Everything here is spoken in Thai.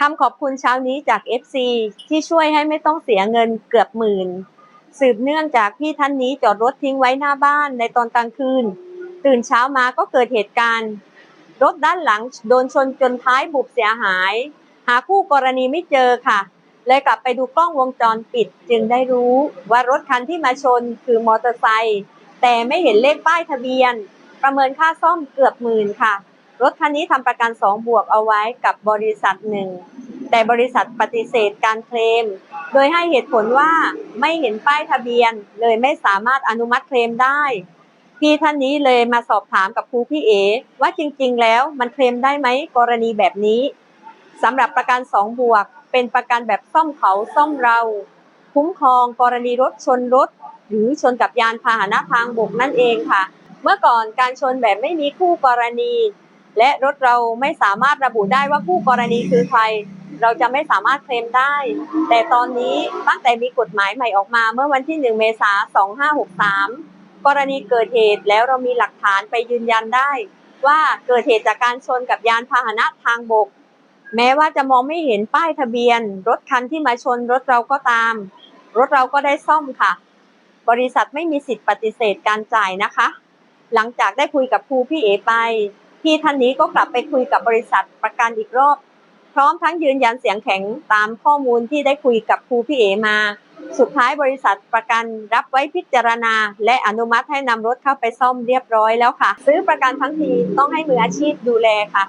คำขอบคุณเช้านี้จาก FC ที่ช่วยให้ไม่ต้องเสียเงินเกือบหมื่น สืบเนื่องจากพี่ท่านนี้จอดรถทิ้งไว้หน้าบ้านในตอนกลางคืน ตื่นเช้ามาก็เกิดเหตุการณ์ รถด้านหลังโดนชนจนท้ายบุบเสียหาย หาคู่กรณีไม่เจอค่ะ เลยกลับไปดูกล้องวงจรปิดจึงได้รู้ว่ารถคันที่มาชนคือมอเตอร์ไซค์แต่ไม่เห็นเลขป้ายทะเบียน ประเมินค่าซ่อมเกือบหมื่นค่ะ รถคันนี้ทำประกัน 2 บวกเอาไว้กับบริษัทหนึ่ง แต่บริษัทปฏิเสธการเคลม โดยให้เหตุผลว่าไม่เห็นป้ายทะเบียน เลยไม่สามารถอนุมัติเคลมได้ พี่ท่านนี้เลยมาสอบถามกับครูพี่เอ ว่าจริงๆ แล้วมันเคลมได้ไหมกรณีแบบนี้สำหรับประกัน 2 บวก เป็นประกันแบบซ่อมเขาซ่อมเรา คุ้มครองกรณีรถชนรถ หรือชนกับยานพาหนะทางบกนั่นเองค่ะ เมื่อก่อนการชนแบบไม่มีคู่กรณี และรถเราไม่สามารถระบุได้ว่าคู่กรณีคือใคร เราจะไม่สามารถเคลมได้ แต่ตอนนี้ตั้งแต่มีกฎหมายใหม่ออกมาเมื่อวันที่ 1 เมษายน 2563 กรณีเกิดเหตุแล้วเรามีหลักฐานไปยืนยันได้ ว่าเกิดเหตุจากการชนกับยานพาหนะทางบก แม้ว่าจะมองไม่เห็นป้ายทะเบียน รถคันที่มาชนรถเราก็ตาม รถเราก็ได้ซ่อมค่ะ บริษัทไม่มีสิทธิ์ปฏิเสธการจ่ายนะคะ หลังจากได้คุยกับครูพี่เอไป พี่ท่านนี้ก็กลับไปคุยกับบริษัทประกันอีกรอบ พร้อมทั้งยืนยันเสียงแข็งตามข้อมูลที่ได้คุยกับครูพี่เอมา สุดท้ายบริษัทประกันรับไว้พิจารณา และอนุมัติให้นำรถเข้าไปซ่อมเรียบร้อยแล้วค่ะ ซื้อประกันทั้งทีต้องให้มืออาชีพดูแลค่ะ